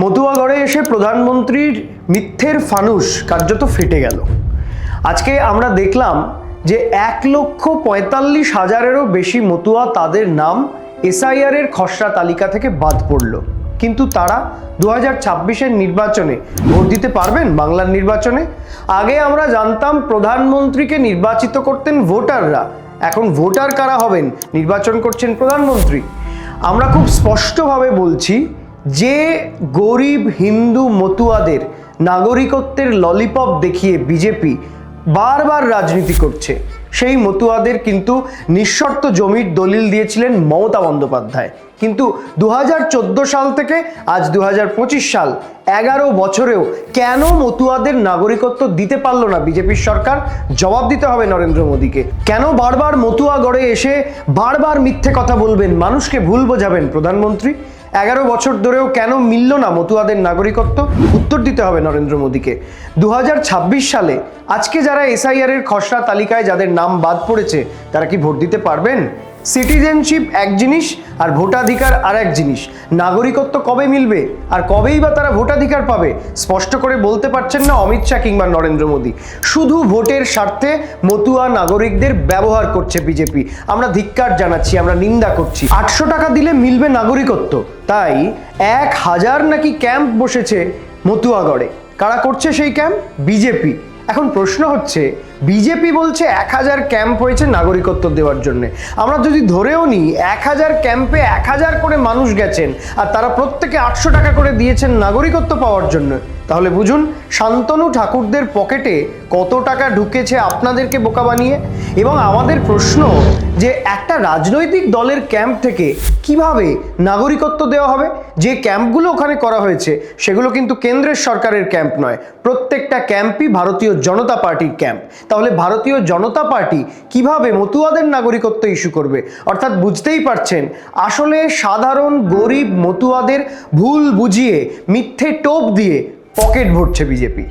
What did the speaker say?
মতুয়াগড়ে এসে প্রধানমন্ত্রীর মিথ্যের ফানুস কার্যত ফেটে গেল। আজকে আমরা দেখলাম যে এক লক্ষ পঁয়তাল্লিশ হাজারেরও বেশি মতুয়া তাদের নাম এসআইআর এর খসড়া তালিকা থেকে বাদ পড়ল। কিন্তু তারা দু হাজার নির্বাচনে ভোট দিতে পারবেন বাংলার নির্বাচনে? আগে আমরা জানতাম প্রধানমন্ত্রীকে নির্বাচিত করতেন ভোটাররা। এখন ভোটার কারা হবেন? নির্বাচন করছেন প্রধানমন্ত্রী। আমরা খুব স্পষ্টভাবে বলছি যে গরিব হিন্দু মতুয়াদের নাগরিকত্বের ললিপপ দেখিয়ে বিজেপি বারবার রাজনীতি করছে, সেই মতুয়াদের কিন্তু নিঃশর্ত জমির দলিল দিয়েছিলেন মমতা বন্দ্যোপাধ্যায়। কিন্তু দু হাজার চোদ্দ সাল থেকে আজ দু হাজার পঁচিশ সাল, এগারো বছরেও কেন মতুয়াদের নাগরিকত্ব দিতে পারল না বিজেপির সরকার? জবাব দিতে হবে নরেন্দ্র মোদীকে। কেন বারবার মতুয়া গড়ে এসে বারবার মিথ্যে কথা বলবেন? মানুষকে ভুল বোঝাবেন প্রধানমন্ত্রী। এগারো বছর ধরেও কেন মিলল না মতুয়াদের নাগরিকত্ব? উত্তর দিতে হবে নরেন্দ্র মোদীকে। দু হাজার ছাব্বিশ সালে আজকে যারা এসআইআর এর খসড়া তালিকায় যাদের নাম বাদ পড়েছে, তারা কি ভোট দিতে পারবেন? সিটিজেনশিপ এক জিনিস আর ভোটাধিকার আর এক জিনিস। নাগরিকত্ব কবে মিলবে আর কবেই বা তারা ভোটাধিকার পাবে, স্পষ্ট করে বলতে পারছেন না অমিত শাহ কিংবা নরেন্দ্র মোদী। শুধু ভোটের স্বার্থে মতুয়া নাগরিকদের ব্যবহার করছে বিজেপি। আমরা ধিক্কার জানাচ্ছি, আমরা নিন্দা করছি। আটশো টাকা দিলে মিলবে নাগরিকত্ব। তাই এক হাজার নাকি ক্যাম্প বসেছে মতুয়াগড়ে। কারা করছে সেই ক্যাম্প? বিজেপি। এখন প্রশ্ন হচ্ছে বিজেপি বলছে এক হাজার ক্যাম্প হয়েছে নাগরিকত্ব দেওয়ার জন্য। আমরা যদি ধরেও নিই, এক হাজার ক্যাম্পে এক হাজার করে মানুষ গেছেন আর তারা প্রত্যেকে আটশো টাকা করে দিয়েছেন নাগরিকত্ব পাওয়ার জন্য, তাহলে বুঝুন, শান্তনু ঠাকুরদের পকেটে কত টাকা ঢুকেছে আপনাদেরকে বোকা বানিয়ে? এবং আমাদের প্রশ্ন যে একটা রাজনৈতিক দলের ক্যাম্প থেকে কীভাবে নাগরিকত্ব দেওয়া হবে? যে ক্যাম্পগুলো ওখানে করা হয়েছে, সেগুলো কিন্তু কেন্দ্রের সরকারের ক্যাম্প নয়, প্রত্যেকটা ক্যাম্পই ভারতীয় জনতা পার্টির ক্যাম্প। তাহলে ভারতীয় জনতা পার্টি কীভাবে মতুয়াদের নাগরিকত্ব ইস্যু করবে? অর্থাৎ বুঝতেই পারছেন, আসলে সাধারণ গরিব মতুয়াদের ভুল বুঝিয়ে মিথ্যে টোপ দিয়ে পকেট ভরছে বিজেপি।